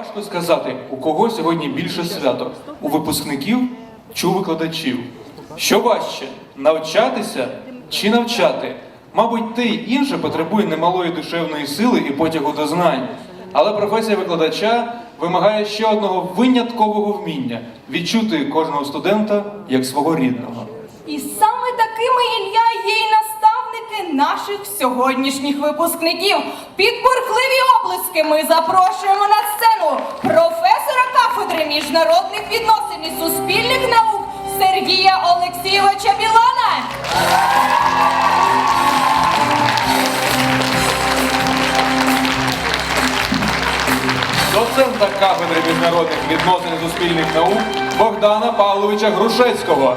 Важко сказати, у кого сьогодні більше свято у випускників чи у викладачів. Що важче навчатися чи навчати? Мабуть, те й інше потребує немалої душевної сили і потягу до знань. Але професія викладача вимагає ще одного виняткового вміння відчути кожного студента як свого рідного. І саме такими Ілля є й наставники наших сьогоднішніх випускників. Під бурхливі оплески ми запрошуємо на сцену професора кафедри міжнародних відносин і суспільних наук Сергія Олексійовича Білана. Доцента кафедри міжнародних відносин і суспільних наук Богдана Павловича Грушецького.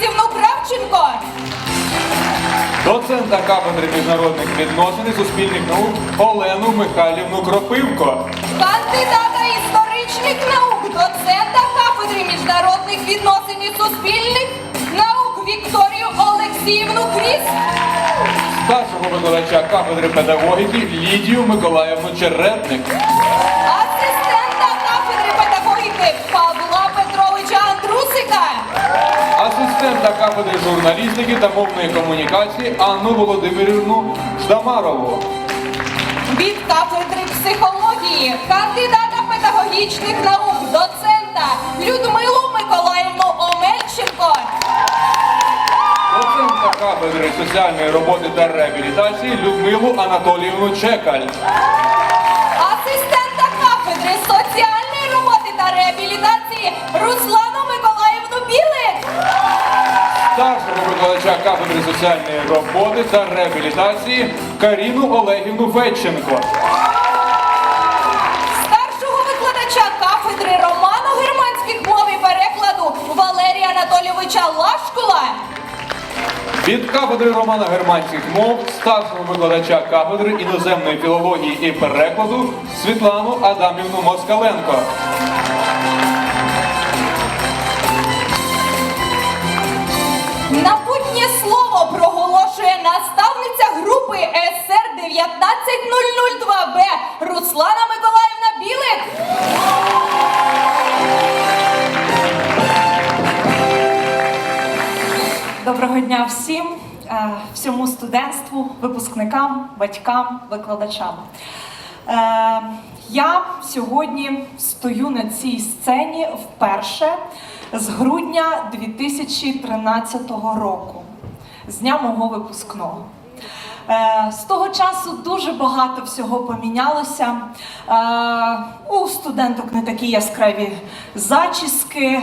Борисівну Кравченко. Доцента кафедри міжнародних відносин і суспільних наук Олену Михайлівну Кропивко. Кандидата історичних наук, доцента кафедри міжнародних відносин і суспільних наук Вікторію Олексіївну Кріс. Старшого викладача кафедри педагогіки Лідію Миколаївну Чередник. Асистента кафедри журналістики та мовної комунікації Анну Володимирівну Ждамарову. Від кафедри психології, кандидата педагогічних наук, доцента Людмилу Миколаївну Омельченко. Доцента кафедри соціальної роботи та реабілітації Людмилу Анатоліївну Чекаль. Асистента кафедри соціальної роботи та реабілітації Руслану кафедри соціальної роботи та реабілітації Каріну Олегівну Федченко. Старшого викладача кафедри романо-германських мов і перекладу Валерія Анатолійовича Лашкула. Від кафедри романо-германських мов старшого викладача кафедри іноземної філології і перекладу Світлану Адамівну Москаленко. 15002Б Руслана Миколаївна білих! Доброго дня всім, е, всьому студентству, випускникам, батькам, викладачам. Е, я сьогодні стою на цій сцені вперше з грудня 2013 року, з дня мого випускного. Е, З того часу дуже багато всього помінялося. Е, У студенток не такі яскраві зачіски.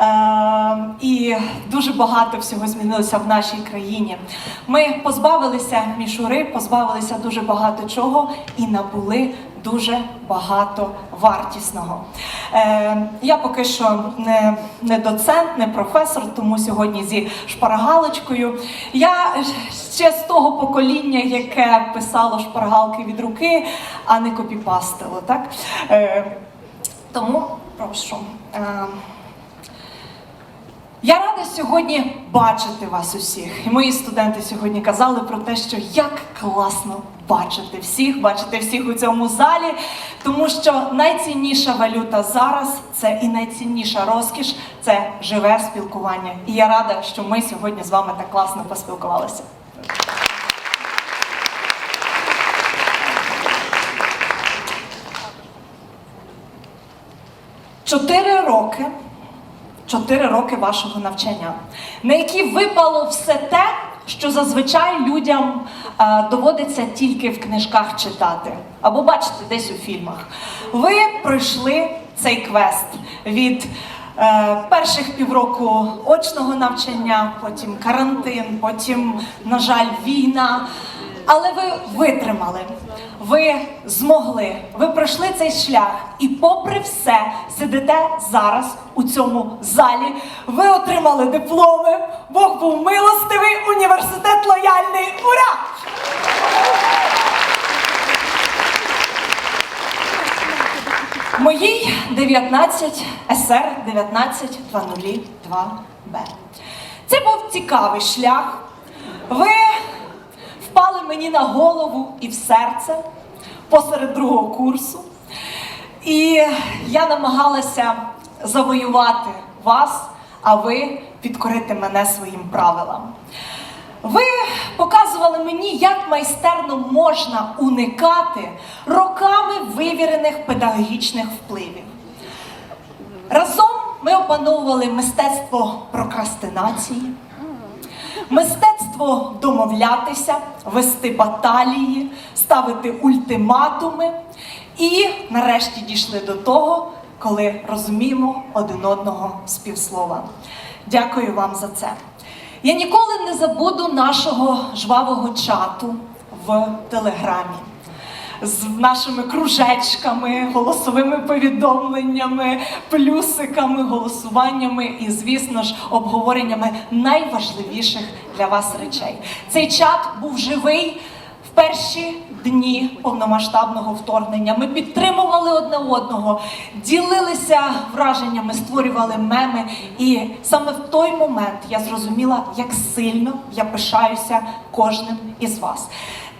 Е, і дуже багато всього змінилося в нашій країні. Ми позбавилися мішури, позбавилися дуже багато чого і набули дуже багато вартісного. Е, я поки що не, не доцент, не професор, тому сьогодні зі шпаргалочкою. Я ще з того покоління, яке писало шпаргалки від руки, а не копіпастило. Так? Е, тому прошу. Е, я рада сьогодні бачити вас усіх. І мої студенти сьогодні казали про те, що як класно бачити всіх, бачити всіх у цьому залі, тому що найцінніша валюта зараз це і найцінніша розкіш це живе спілкування. І я рада, що ми сьогодні з вами так класно поспілкувалися. Чотири роки чотири роки вашого навчання, на які випало все те, що зазвичай людям е, доводиться тільки в книжках читати або бачити десь у фільмах. Ви пройшли цей квест від е, перших півроку очного навчання, потім карантин, потім, на жаль, війна. Але ви витримали, ви змогли, ви пройшли цей шлях, і, попри все, сидите зараз у цьому залі. Ви отримали дипломи. Бог був милостивий, університет лояльний. Ура! Моїй 19 СР 19 Б. Це був цікавий шлях. Ви мені на голову і в серце посеред другого курсу. І я намагалася завоювати вас, а ви підкорити мене своїм правилам. Ви показували мені, як майстерно можна уникати роками вивірених педагогічних впливів. Разом ми опановували мистецтво прокрастинації, мистецтво домовлятися, вести баталії, ставити ультиматуми. І нарешті дійшли до того, коли розуміємо один одного співслова. Дякую вам за це. Я ніколи не забуду нашого жвавого чату в Телеграмі з нашими кружечками, голосовими повідомленнями, плюсиками, голосуваннями і, звісно ж, обговореннями найважливіших для вас речей. Цей чат був живий перші дні повномасштабного вторгнення. Ми підтримували одне одного, ділилися враженнями, створювали меми. І саме в той момент я зрозуміла, як сильно я пишаюся кожним із вас.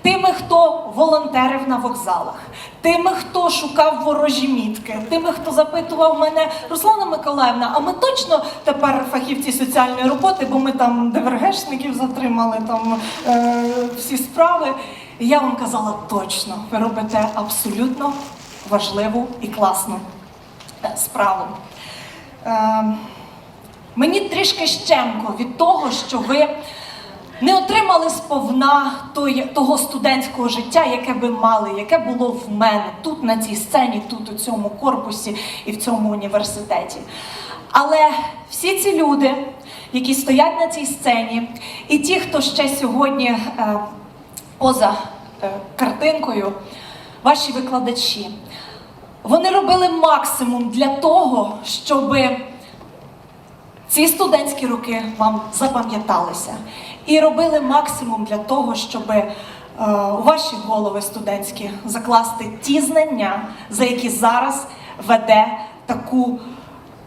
Тими, хто волонтерив на вокзалах, тими, хто шукав ворожі мітки, тими, хто запитував мене, Руслана Миколаївна, а ми точно тепер фахівці соціальної роботи, бо ми там ДВРГшників затримали, там е, всі справи. І я вам казала точно, ви робите абсолютно важливу і класну е, справу. Е, мені трішки щемко від того, що ви не отримали сповна того студентського життя, яке ви мали, яке було в мене тут, на цій сцені, тут, у цьому корпусі і в цьому університеті. Але всі ці люди, які стоять на цій сцені, і ті, хто ще сьогодні е, поза е, картинкою, ваші викладачі, вони робили максимум для того, щоби ці студентські роки вам запам'яталися і робили максимум для того, щоб е, у ваші голови студентські закласти ті знання, за які зараз веде таку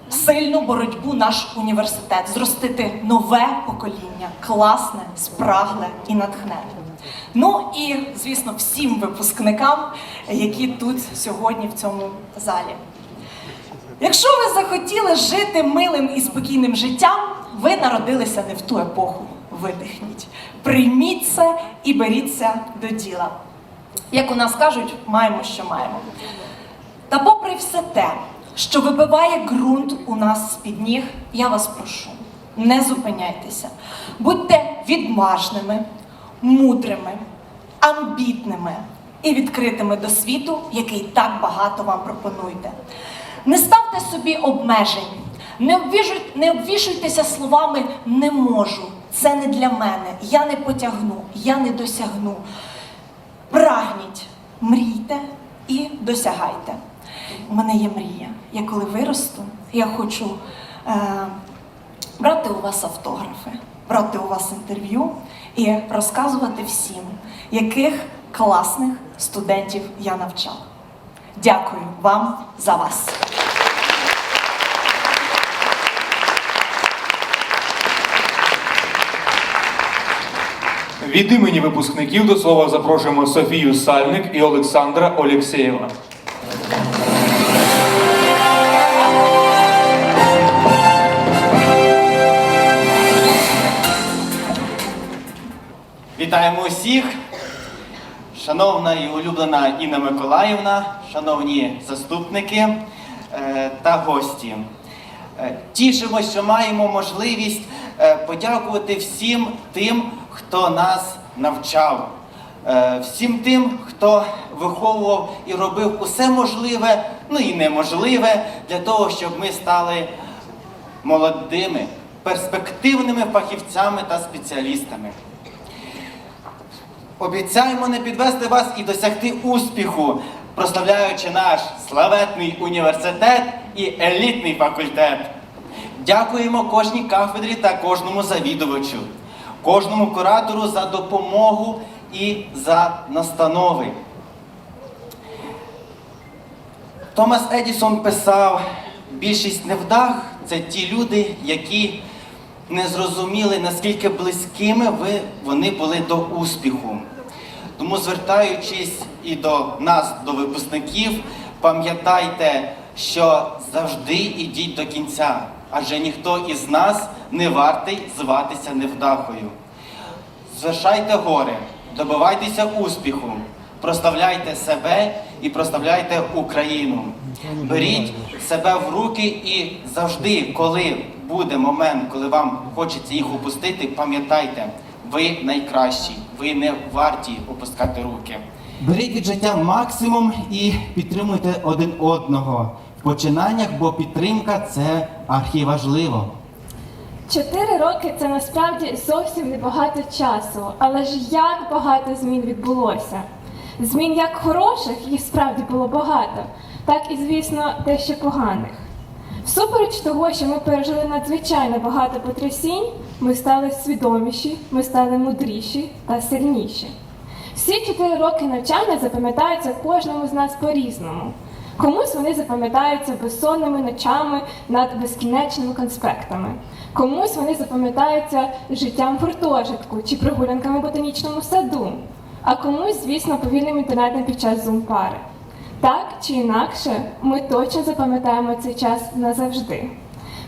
сильну боротьбу наш університет, зростити нове покоління, класне, спрагле і натхнене. Ну і звісно, всім випускникам, які тут сьогодні в цьому залі. Якщо ви захотіли жити милим і спокійним життям, ви народилися не в ту епоху. Видихніть, прийміть це і беріться до діла. Як у нас кажуть, маємо, що маємо. Та попри все те, що вибиває ґрунт у нас з-під ніг, я вас прошу, не зупиняйтеся. Будьте відважними, мудрими, амбітними і відкритими до світу, який так багато вам пропонуєте. Не ставте собі обмежень, не обвішуйтеся словами не можу, це не для мене, я не потягну, я не досягну. Прагніть, мрійте і досягайте. У мене є мрія. Я коли виросту, я хочу е, брати у вас автографи, брати у вас інтерв'ю і розказувати всім, яких класних студентів я навчала. Дякую вам за вас. Від імені випускників до слова запрошуємо Софію Сальник і Олександра Олєксєєва. Вітаємо усіх! Шановна і улюблена Інна Миколаївна, шановні заступники е, та гості. Е, Тішимось, що маємо можливість е, подякувати всім тим, хто нас навчав, е, всім тим, хто виховував і робив усе можливе, ну і неможливе для того, щоб ми стали молодими, перспективними фахівцями та спеціалістами. Обіцяємо не підвести вас і досягти успіху, прославляючи наш славетний університет і елітний факультет. Дякуємо кожній кафедрі та кожному завідувачу, кожному куратору за допомогу і за настанови. Томас Едісон писав: більшість невдах це ті люди, які не зрозуміли, наскільки близькими вони були до успіху. Тому, звертаючись і до нас, до випускників, пам'ятайте, що завжди ідіть до кінця, адже ніхто із нас не вартий зватися невдахою. Звершайте гори, добивайтеся успіху, проставляйте себе і проставляйте Україну. Беріть себе в руки і завжди, коли буде момент, коли вам хочеться їх опустити, пам'ятайте, ви найкращі, ви не варті опускати руки. Беріть від життя максимум і підтримуйте один одного починаннях, бо підтримка це архіважливо. Чотири роки це насправді зовсім небагато часу, але ж як багато змін відбулося. Змін як хороших, їх справді було багато, так і, звісно, дещо поганих. Всупереч того, що ми пережили надзвичайно багато потрясінь, ми стали свідоміші, ми стали мудріші та сильніші. Всі чотири роки навчання запам'ятаються кожному з нас по-різному. Комусь вони запам'ятаються безсонними ночами над безкінечними конспектами. Комусь вони запам'ятаються життям гуртожитку чи прогулянками в ботанічному саду, а комусь, звісно, повільним інтернетом під час зум-пари. Так чи інакше, ми точно запам'ятаємо цей час назавжди.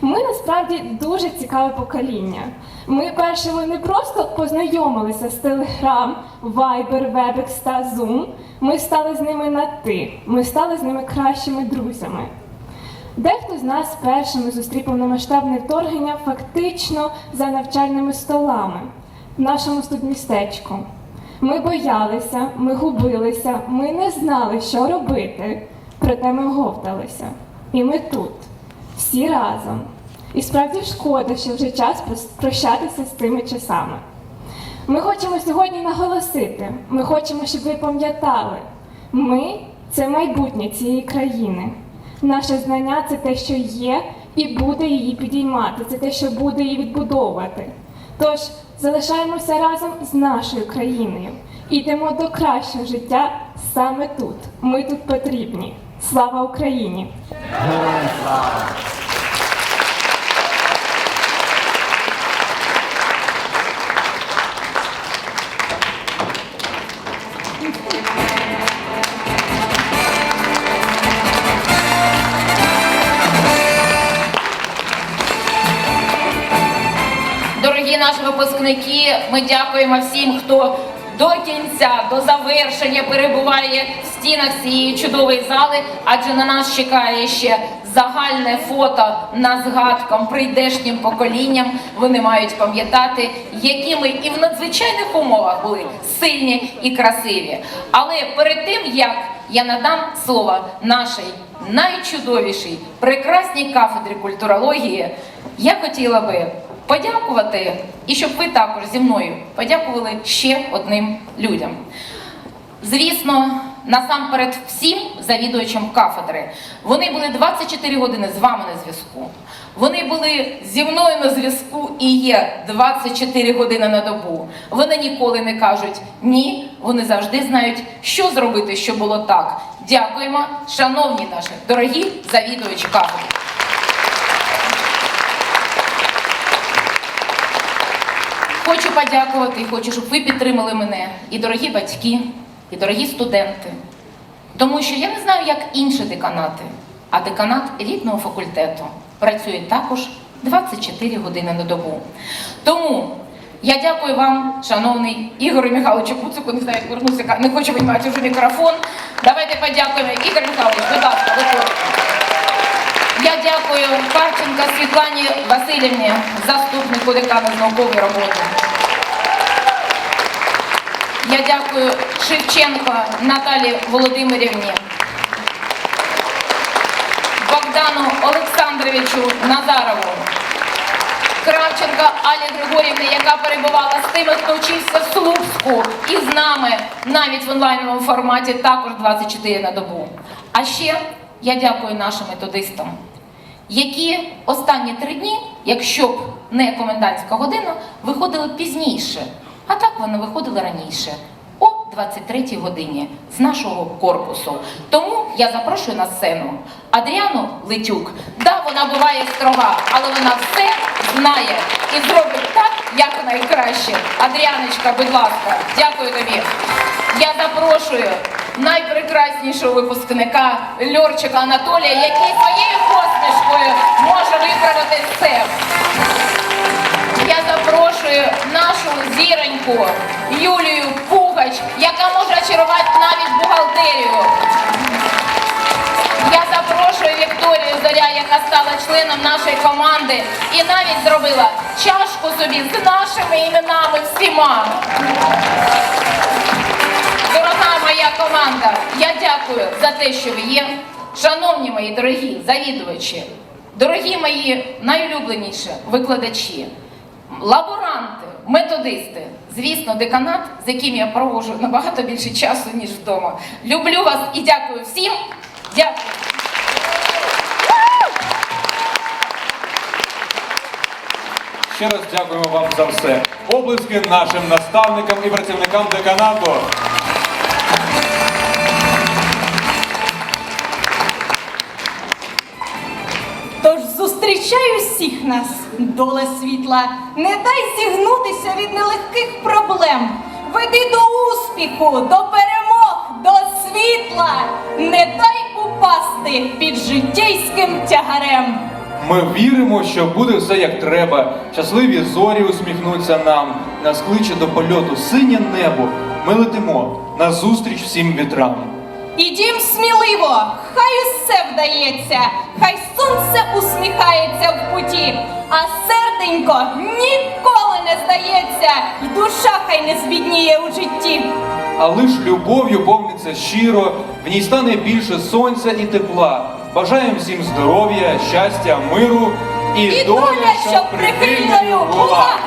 Ми насправді дуже цікаве покоління. Ми першими не просто познайомилися з Telegram, Viber, Webex та Zoom. Ми стали з ними на ти. Ми стали з ними кращими друзями. Дехто з нас першими зустрів повномасштабне вторгнення фактично за навчальними столами в нашому студмістечку. Ми боялися, ми губилися, ми не знали, що робити, проте ми говталися. І ми тут, всі разом. І справді шкода, що вже час прощатися з тими часами. Ми хочемо сьогодні наголосити, ми хочемо, щоб ви пам'ятали, ми це майбутнє цієї країни. Наше знання це те, що є, і буде її підіймати, це те, що буде її відбудовувати. Тож залишаємося разом з нашою країною йдемо до кращого життя саме тут. Ми тут потрібні. Слава Україні! Героям слава! Наші випускники, ми дякуємо всім, хто до кінця, до завершення перебуває в стінах цієї чудової зали, адже на нас чекає ще загальне фото на згадкам прийдешнім поколінням. Вони мають пам'ятати, які ми і в надзвичайних умовах були сильні і красиві. Але перед тим як я надам слово нашій найчудовішій, прекрасній кафедрі культурології, я хотіла би подякувати, і щоб ви також зі мною подякували ще одним людям. Звісно, насамперед всім завідувачам кафедри. Вони були 24 години з вами на зв'язку. Вони були зі мною на зв'язку і є 24 години на добу. Вони ніколи не кажуть ні, вони завжди знають, що зробити, щоб було так. Дякуємо, шановні наші дорогі завідувачі кафедри. Хочу подякувати і хочу, щоб ви підтримали мене, і дорогі батьки, і дорогі студенти. Тому що я не знаю, як інші деканати, а деканат елітного факультету працює також 24 години на добу. Тому я дякую вам, шановний Ігорю Михайловичу Куцику, не знаю, як вернувся, не хочу виймати вже мікрофон. Давайте подякуємо. Ігор Михайлович, будь ласка, виходьте. Дякую Карченка Світлані Васильівні, заступнику декана з наукової роботи. Я дякую Шевченко Наталі Володимирівні, Богдану Олександровичу Назарову, Кравченко Алі Григорівні, яка перебувала з тими, хто вчився в Слупську і з нами навіть в онлайновому форматі, також 24 на добу. А ще я дякую нашим методистам, які останні три дні, якщо б не комендантська година, виходили пізніше. А так вони виходили раніше, о 23 годині з нашого корпусу. Тому я запрошую на сцену Адріану Летюк. Да, вона буває строга, але вона все знає і зробить так, як найкраще. Адріаночка, будь ласка, дякую тобі. я запрошую найпрекраснішого випускника Льорчика Анатолія, який своєю посмішкою може виправити все. Я запрошую нашу зіроньку Юлію Пугач, яка може очарувати навіть бухгалтерію. Я запрошую Вікторію Зоря, яка стала членом нашої команди і навіть зробила чашку собі з нашими іменами всіма. Моя команда, я дякую за те, що ви є. Шановні мої дорогі завідувачі, дорогі мої найулюбленіші викладачі, лаборанти, методисти, звісно, деканат, з яким я проводжу набагато більше часу, ніж вдома. Люблю вас і дякую всім. Дякую. Ще раз дякуємо вам за все. Облиски нашим наставникам і працівникам деканату. Тож зустрічаю всіх нас, доле світла, не дай зігнутися від нелегких проблем. Веди до успіху, до перемог, до світла, не дай упасти під життєйським тягарем. Ми віримо, що буде все як треба. Щасливі зорі усміхнуться нам. Нас кличе до польоту синє небо. Ми летимо назустріч всім вітрам. Ідім сміливо, хай усе вдається, хай сонце усміхається в путі, а серденько ніколи не здається, і душа хай не збідніє у житті. А лиш любов'ю повниться щиро, в ній стане більше сонця і тепла. Бажаємо всім здоров'я, щастя, миру і, І доля, щоб прихильною була.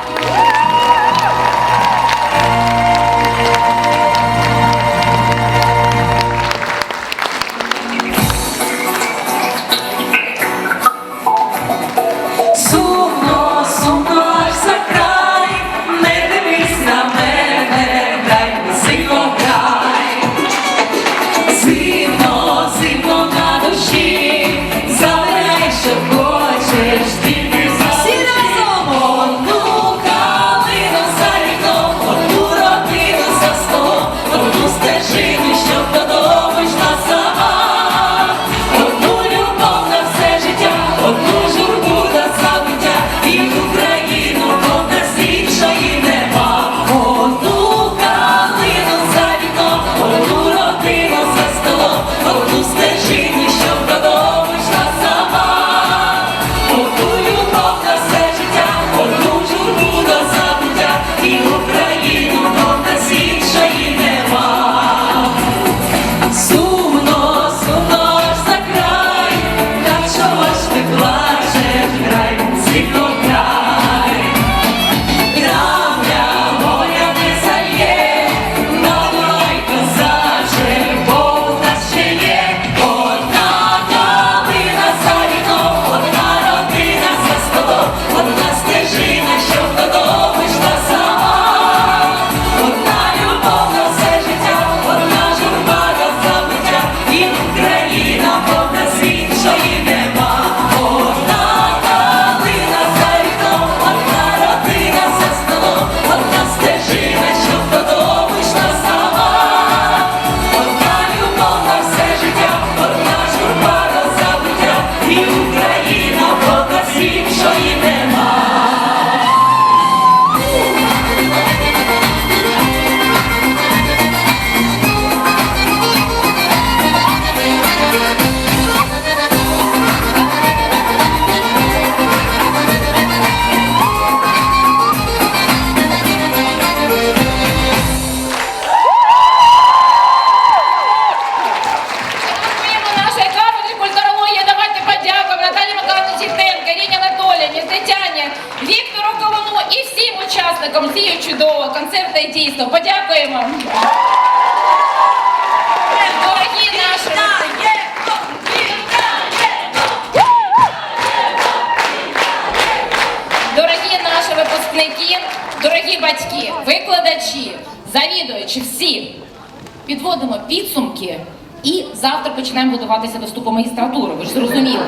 Підводимо підсумки і завтра починаємо готуватися до вступу в магістратуру. Ви ж зрозуміли.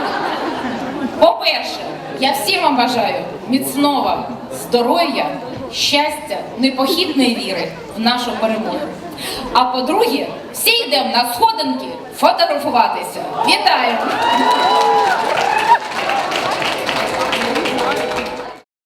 По-перше, я всім вам бажаю міцного здоров'я, щастя, непохитної віри в нашу перемогу. А по-друге, всі йдемо на сходинки фотографуватися. Вітаю!